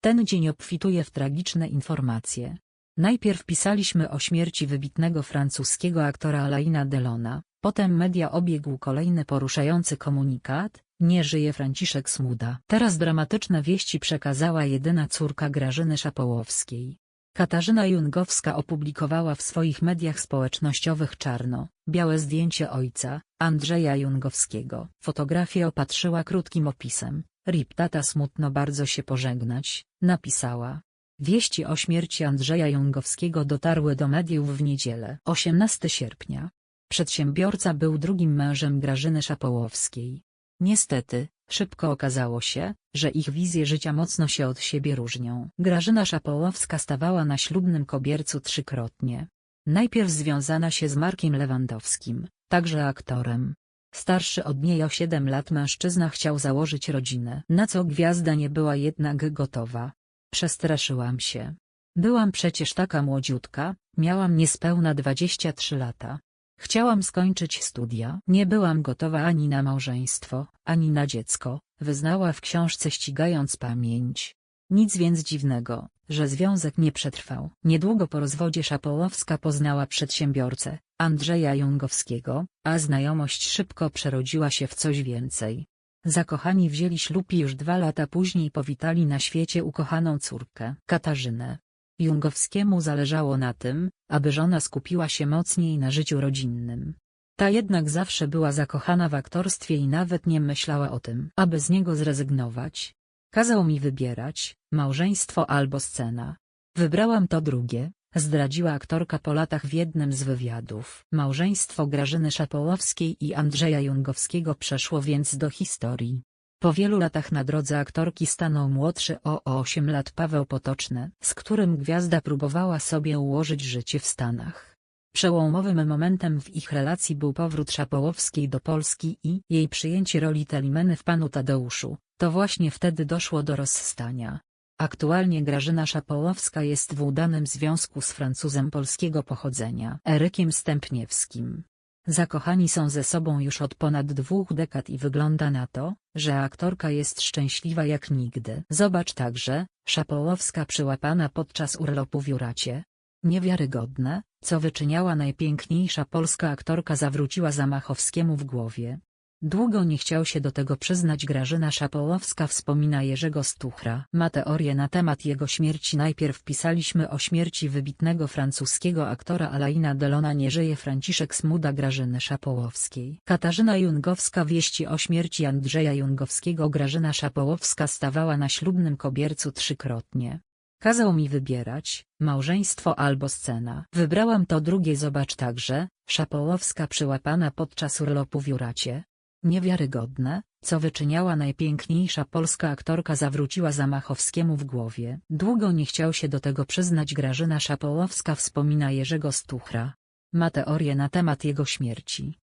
Ten dzień obfituje w tragiczne informacje. Najpierw pisaliśmy o śmierci wybitnego francuskiego aktora Alaina Delona, potem media obiegł kolejny poruszający komunikat, nie żyje Franciszek Smuda. Teraz dramatyczne wieści przekazała jedyna córka Grażyny Szapołowskiej. Katarzyna Jungowska opublikowała w swoich mediach społecznościowych czarno, białe zdjęcie ojca, Andrzeja Jungowskiego. Fotografię opatrzyła krótkim opisem. Rip tata smutno bardzo się pożegnać, napisała. Wieści o śmierci Andrzeja Jungowskiego dotarły do mediów w niedzielę 18 sierpnia. Przedsiębiorca był drugim mężem Grażyny Szapołowskiej. Niestety, szybko okazało się, że ich wizje życia mocno się od siebie różnią. Grażyna Szapołowska stawała na ślubnym kobiercu trzykrotnie. Najpierw związana się z Markiem Lewandowskim, także aktorem. Starszy od niej o 7 lat mężczyzna chciał założyć rodzinę, na co gwiazda nie była jednak gotowa. Przestraszyłam się. Byłam przecież taka młodziutka, miałam niespełna 23 lata. Chciałam skończyć studia. Nie byłam gotowa ani na małżeństwo, ani na dziecko, wyznała w książce ścigając pamięć. Nic więc dziwnego, że związek nie przetrwał. Niedługo po rozwodzie Szapołowska poznała przedsiębiorcę, Andrzeja Jungowskiego, a znajomość szybko przerodziła się w coś więcej. Zakochani wzięli ślub i już dwa lata później powitali na świecie ukochaną córkę, Katarzynę. Jungowskiemu zależało na tym, aby żona skupiła się mocniej na życiu rodzinnym. Ta jednak zawsze była zakochana w aktorstwie i nawet nie myślała o tym, aby z niego zrezygnować. Kazał mi wybierać, małżeństwo albo scena. Wybrałam to drugie, zdradziła aktorka po latach w jednym z wywiadów. Małżeństwo Grażyny Szapołowskiej i Andrzeja Jungowskiego przeszło więc do historii. Po wielu latach na drodze aktorki stanął młodszy o 8 lat Paweł Potoczny, z którym gwiazda próbowała sobie ułożyć życie w Stanach. Przełomowym momentem w ich relacji był powrót Szapołowskiej do Polski i jej przyjęcie roli Telimeny w Panu Tadeuszu. To właśnie wtedy doszło do rozstania. Aktualnie Grażyna Szapołowska jest w udanym związku z Francuzem polskiego pochodzenia Erykiem Stępniewskim. Zakochani są ze sobą już od ponad dwóch dekad i wygląda na to, że aktorka jest szczęśliwa jak nigdy. Zobacz także, Szapołowska przyłapana podczas urlopu w Juracie. Niewiarygodne, co wyczyniała najpiękniejsza polska aktorka zawróciła Zamachowskiemu w głowie. Długo nie chciał się do tego przyznać Grażyna Szapołowska wspomina Jerzego Stuchra. Ma teorię na temat jego śmierci najpierw pisaliśmy o śmierci wybitnego francuskiego aktora Alaina Delona nie żyje Franciszek Smuda Grażyny Szapołowskiej. Katarzyna Jungowska wieści o śmierci Andrzeja Jungowskiego Grażyna Szapołowska stawała na ślubnym kobiercu trzykrotnie. Kazał mi wybierać, małżeństwo albo scena. Wybrałam to drugie zobacz także, Szapołowska przyłapana podczas urlopu w Juracie. Niewiarygodne, co wyczyniała najpiękniejsza polska aktorka zawróciła Zamachowskiemu w głowie. Długo nie chciał się do tego przyznać Grażyna Szapołowska wspomina Jerzego Stuchra. Ma teorię na temat jego śmierci.